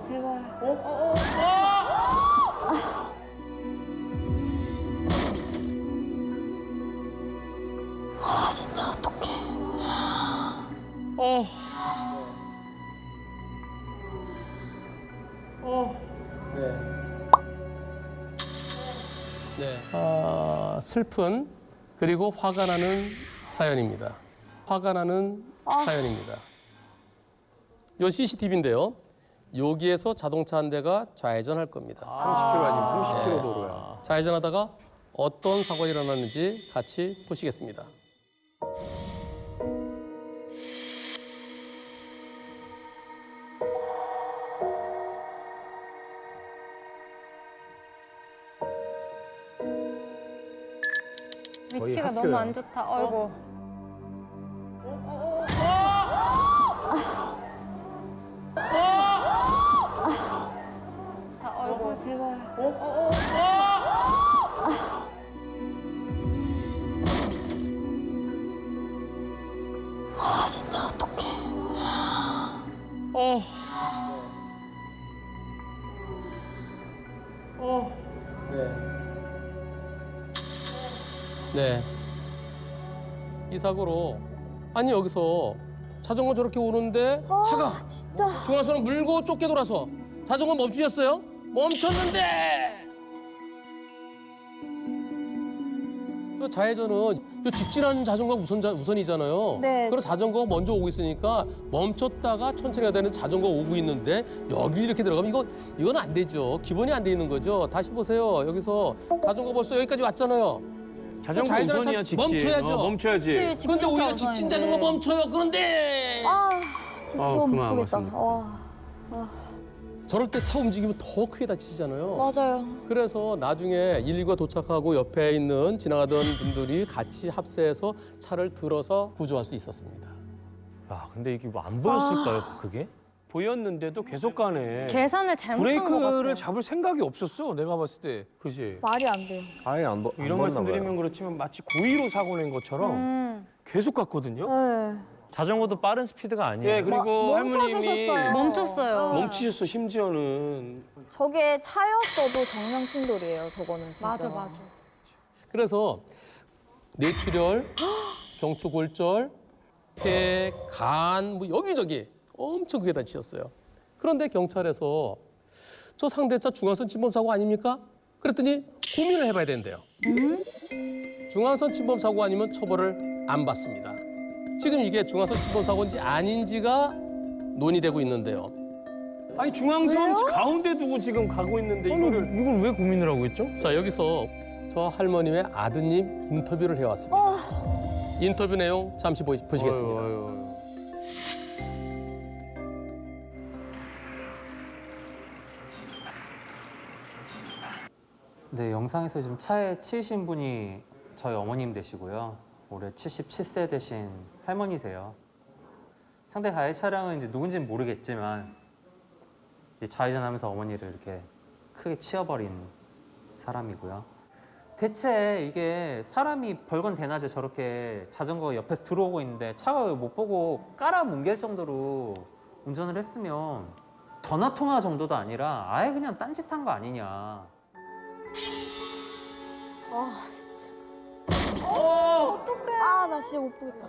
어, 제발. 아 진짜 어떡해. 어. 어. 네. 네. 아, 슬픈 그리고 화가 나는 사연입니다. 화가 나는 사연입니다. 요 CCTV인데요. 여기에서 자동차 한 대가 좌회전할 겁니다. 30km가 지금 30km 도로야. 좌회전하다가 어떤 사고가 일어났는지 같이 보시겠습니다. 위치가. 너무 안 좋다. 어이구. 아 진짜 어떡해. 어. 어. 네. 네. 이 사고로 아니 여기서 자전거 저렇게 오는데 차가 아 진짜. 중앙선을 물고 쫓겨 돌아서 자전거 멈추셨어요? 멈췄는데 그 좌회전은 요 직진하는 자전거 우선자, 우선이잖아요. 네. 그래서 자전거가 먼저 오고 있으니까 멈췄다가 천천히 가야 되는 자전거 오고 있는데 여기 이렇게 들어가면 이거 이건 안 되죠. 기본이 안 돼 있는 거죠. 다시 보세요. 여기서 자전거 벌써 여기까지 왔잖아요. 자전거 우선이야 자- 직진. 멈춰야죠. 어, 멈춰야지. 그런데 오히려 직진 자전거 멈춰요. 그런데 아 진짜 아, 저거 못 그만 보겠다. 맞습니다. 와 저럴 때 차 움직이면 더 크게 다치잖아요. 맞아요. 그래서 나중에 119가 도착하고 옆에 있는 지나가던 분들이 같이 합세해서 차를 들어서 구조할 수 있었습니다. 아 근데 이게 뭐 안 보였을까요 그게? 보였는데도 계속 가네. 계산을 잘못한 것 같아요. 브레이크를 잡을 생각이 없었어 내가 봤을 때. 그지? 말이 안 돼요. 아예 안, 보, 이런 말씀드리면 그렇지만 마치 고의로 사고 낸 것처럼 음. 계속 갔거든요. 네. 자전거도 빠른 스피드가 아니에요. 예 그리고 멈- 할머님이 멈춰드셨어요. 멈췄어요. 멈추셨어 심지어는. 저게 차였어도 정면 충돌이에요. 저거는 진짜. 맞아, 맞아. 그래서 뇌출혈, 경추골절, 폐, 간, 뭐 여기저기 엄청 크게 다치셨어요. 그런데 경찰에서 저 상대차 중앙선 침범 사고 아닙니까? 그랬더니 고민을 해봐야 된대요. 중앙선 침범 사고 아니면 처벌을 안 받습니다. 지금 이게 중앙선 침범 사고인지 아닌지가 논의되고 있는데요. 아니 중앙선 가운데 두고 지금 가고 있는데 이거를 이걸 왜 고민을 하고 있죠? 자 여기서 저 할머님의 아드님 인터뷰를 해왔습니다. 인터뷰 내용 잠시 보, 보시겠습니다. 어휴, 어휴. 네, 영상에서 지금 차에 치이신 분이 저희 어머님 되시고요. 올해 77세 되신 할머니세요. 상대 가해 차량은 이제 누군지는 모르겠지만 이 좌회전하면서 어머니를 이렇게 크게 치어버린 사람이고요. 대체 이게 사람이 벌건 대낮에 저렇게 자전거 옆에서 들어오고 있는데 차가 왜못 보고 깔아 뭉갤 정도로 운전을 했으면 전화 통화 정도도 아니라 아예 그냥 딴짓한 거 아니냐. 아 진짜. 어떡해. 아 나 진짜 못 보겠다.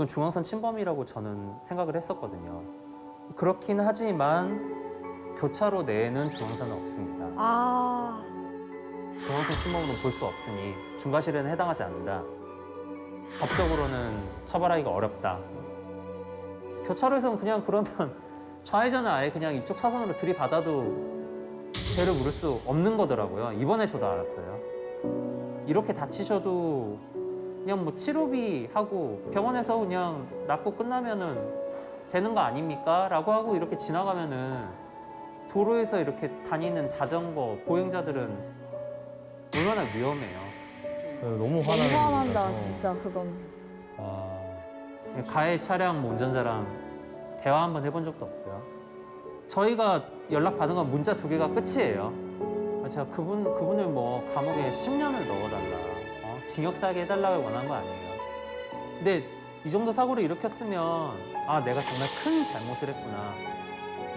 이건 중앙선 침범이라고 저는 생각을 했었거든요. 그렇긴 하지만 교차로 내에는 중앙선은 없습니다. 아 중앙선 침범으로 볼수 없으니 중과실에는 해당하지 않는다. 법적으로는 처벌하기가 어렵다. 교차로에서는 그냥 그러면 좌회전을 아예 그냥 이쪽 차선으로 들이받아도 죄를 물을 수 없는 거더라고요. 이번에 저도 알았어요. 이렇게 다치셔도 그냥 뭐 치료비 하고 병원에서 그냥 낫고 끝나면은 되는 거 아닙니까? 라고 하고 이렇게 지나가면은 도로에서 이렇게 다니는 자전거 보행자들은 얼마나 위험해요. 네, 너무 너무 화나는 화난다 일이라서. 진짜 그거는. 아, 가해 차량 뭐 운전자랑 대화 한번 해본 적도 없고요. 저희가 연락 받은 건 문자 두 개가 끝이에요. 아, 제가 그분 그분을 뭐 감옥에 10년을 넣어달라, 어? 징역 살게 해달라고 원한 거 아니에요. 근데 이 정도 사고를 일으켰으면 아 내가 정말 큰 잘못을 했구나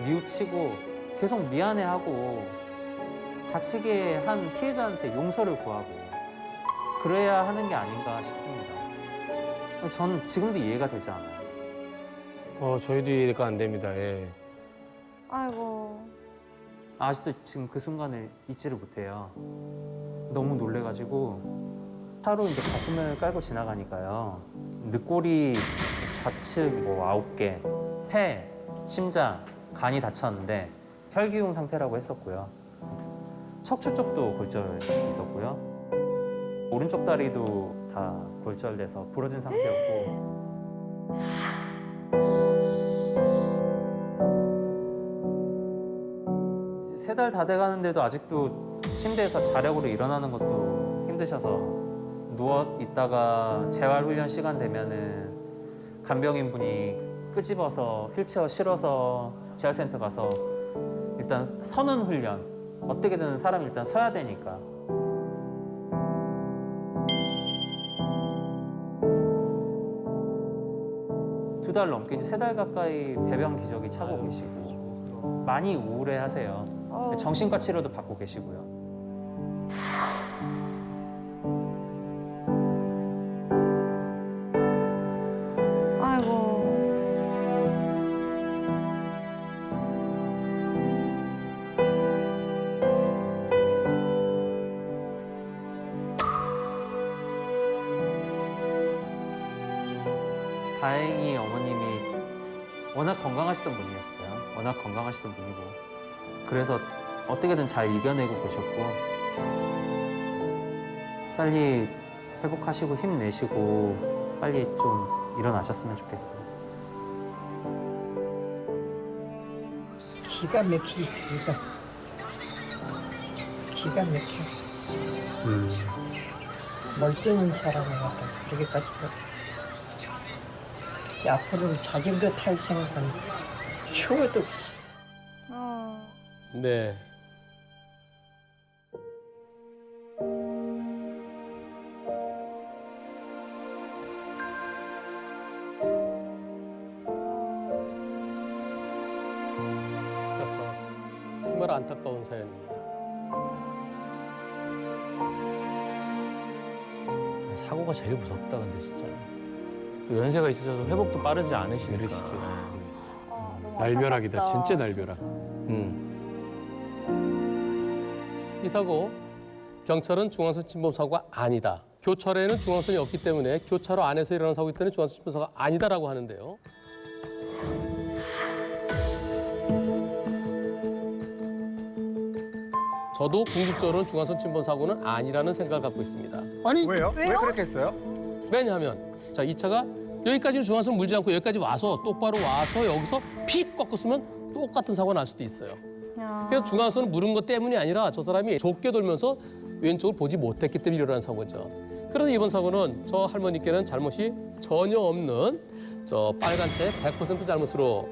뉘우치고 계속 미안해하고 다치게 한 피해자한테 용서를 구하고 그래야 하는 게 아닌가 싶습니다. 전 지금도 이해가 되지 않아요. 어, 저희도 이해가 안 됩니다. 예. 아이고. 아직도 지금 그 순간을 잊지를 못해요. 너무 놀래가지고 차로 이제 가슴을 깔고 지나가니까요. 늑골이 좌측 뭐 아홉 개, 폐, 심장, 간이 다쳤는데 혈기용 상태라고 했었고요. 척추 쪽도 골절 있었고요. 오른쪽 다리도 다 골절돼서 부러진 상태였고 세 달 다 돼가는데도 아직도 침대에서 자력으로 일어나는 것도 힘드셔서 누워 있다가 재활 훈련 시간 되면은 간병인 분이 끄집어서 휠체어 실어서 재활센터 가서 일단 서는 훈련 어떻게든 사람이 일단 서야 되니까 두 달 넘게 이제 세 달 가까이 배변 기저귀 차고 계시고 많이 우울해하세요. 어. 정신과 치료도 받고 계시고요. 워낙 건강하시던 분이었어요. 워낙 건강하시던 분이고 그래서 어떻게든 잘 이겨내고 계셨고 빨리 회복하시고 힘내시고 빨리 좀 일어나셨으면 좋겠어요. 기가 막히지 기가 기가 막혀 멀쩡한 사람을 갖다 그렇게까지 해. 앞으로는 자전거 탈 생각은 추워도 없어 어. 네. 그래서 정말 안타까운 사연입니다. 사고가 제일 무섭다, 근데 진짜. 또 연세가 있으셔서 회복도 빠르지 않으시니까. 그러시지. 아, 너무 날벼락이다, 안타깝다, 진짜 날벼락. 진짜. 음. 이 사고 경찰은 중앙선 침범 사고가 아니다. 교차로에는 중앙선이 없기 때문에 교차로 안에서 일어난 사고이기 때문에 중앙선 침범 사고가 아니다라고 하는데요. 저도 궁극적으로는 중앙선 침범 사고는 아니라는 생각을 갖고 있습니다. 아니 왜요? 왜 그렇게 했어요? 왜냐하면 자 이 차가 여기까지 중앙선 물지 않고 여기까지 와서 똑바로 와서 여기서 픽 꺾었으면 똑같은 사고가 날 수도 있어요. 야. 그래서 중앙선을 물은 것 때문이 아니라 저 사람이 좁게 돌면서 왼쪽을 보지 못했기 때문에 일어난 사고죠. 그래서 이번 사고는 저 할머니께는 잘못이 전혀 없는 저 빨간 차100% 잘못으로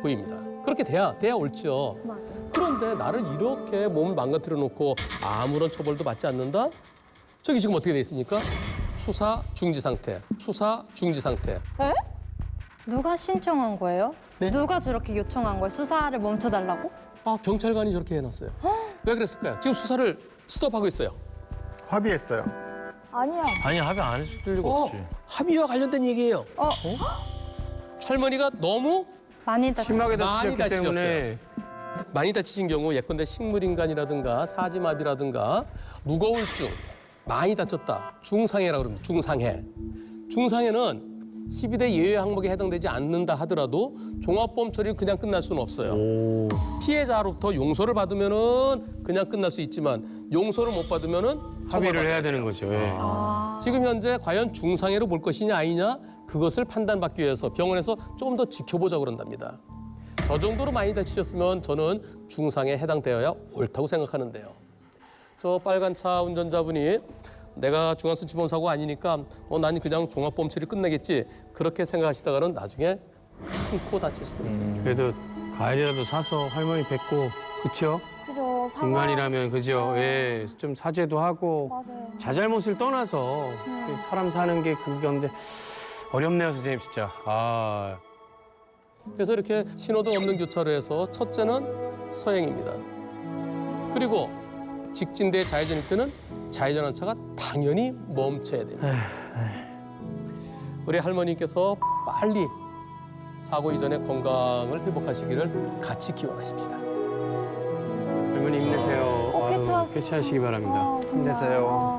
보입니다. 그렇게 돼야 돼야 옳죠. 맞아. 그런데 나를 이렇게 몸을 망가뜨려 놓고 아무런 처벌도 받지 않는다? 저기 지금 어떻게 돼 있습니까? 수사 중지 상태, 수사 중지 상태. 누가 신청한 거예요? 네? 누가 저렇게 요청한 거예요? 수사를 멈춰달라고? 아 경찰관이 저렇게 해놨어요. 왜 그랬을까요? 지금 수사를 스톱하고 있어요. 합의했어요. 아니야. 아니, 합의 안 했을 리가 없지. 합의와 관련된 얘기예요. 어? 할머니가 너무 많이 다 심하게 많이 다치셨기 다치셨어요. 때문에 많이 다치신 경우 예컨대 식물인간이라든가 사지마비라든가 무거울증 많이 다쳤다 중상해라고 그럽니다 중상해 중상해는 12대 예외 항목에 해당되지 않는다 하더라도 종합보험 처리 그냥 끝날 수는 없어요 오. 피해자로부터 용서를 받으면은 그냥 끝날 수 있지만 용서를 못 받으면은 합의를 해야. 되는 거죠. 예. 아. 지금 현재 과연 중상해로 볼 것이냐 아니냐 그것을 판단받기 위해서 병원에서 좀 더 지켜보자 그런답니다. 저 정도로 많이 다치셨으면 저는 중상에 해당되어야 옳다고 생각하는데요. 저 빨간 차 운전자분이 내가 중앙선 침범 사고 아니니까 어, 난 그냥 종합보험 처리 끝내겠지 그렇게 생각하시다가는 나중에 큰 코 다칠 수도 있습니다. 그래도 과일이라도 사서 할머니 뵙고 그쵸? 그죠. 사과. 인간이라면 그죠? 예, 좀 사죄도 하고 맞아요. 자잘못을 떠나서 사람 사는 게 그건데 어렵네요, 선생님 진짜. 아, 그래서 이렇게 신호등 없는 교차로에서 첫째는 서행입니다. 그리고 직진대 좌회전일 때는 좌회전한 차가 당연히 멈춰야 됩니다. 우리 할머니께서 빨리 사고 이전에 건강을 회복하시기를 같이 기원하십시다. 할머니 힘내세요. 어, 아유. 쾌차하시기 바랍니다. 아, 정말. 힘내세요. 아,